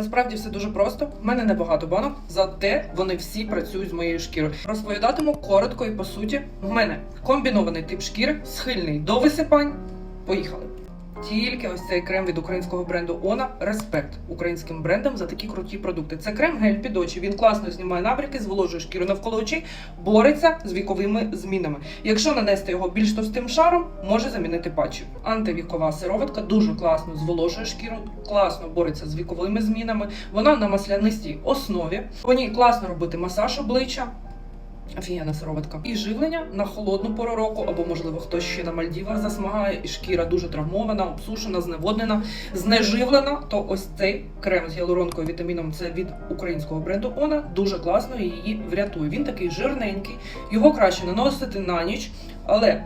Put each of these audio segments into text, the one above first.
Насправді все дуже просто. В мене небагато банок, зате вони всі працюють з моєю шкірою. Розповідатиму коротко і по суті. В мене комбінований тип шкіри, схильний до висипань. Поїхали. Тільки ось цей крем від українського бренду Она. Респект українським брендам за такі круті продукти. Це крем гель під очі. Він класно знімає набряки, зволожує шкіру навколо очей, бореться з віковими змінами. Якщо нанести його більш товстим шаром, може замінити патчі. Антивікова сироватка дуже класно зволожує шкіру, класно бореться з віковими змінами. Вона на маслянистій основі. По ній класно робити масаж обличчя. Офігенна сироватка. І живлення на холодну пору року, або, можливо, хтось ще на Мальдівах засмагає, і шкіра дуже травмована, обсушена, зневоднена, знеживлена. То ось цей крем з гіалуронкою вітаміном С від українського бренду Она дуже класно її врятує. Він такий жирненький, його краще наносити на ніч, але.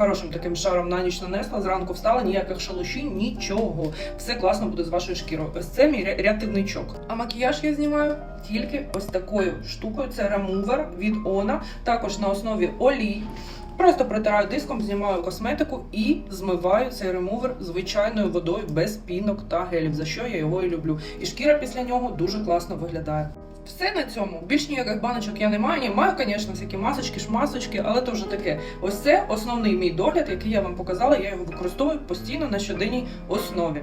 Хорошим таким шаром на ніч нанесла, зранку встала, ніяких шалушінь, нічого. Все класно буде з вашою шкірою. Ось це мій ря- рятівничок. А макіяж я знімаю тільки ось такою штукою. Це ремувер від Она, також на основі олій. Просто протираю диском, знімаю косметику і змиваю цей ремувер звичайною водою без пінок та гелів, за що я його і люблю. І шкіра після нього дуже класно виглядає. Все на цьому. Більш ніяких баночок я не маю. Ні, маю, звісно, всякі масочки, шмасочки, але то вже таке. Ось це основний мій догляд, який я вам показала. Я його використовую постійно на щоденній основі.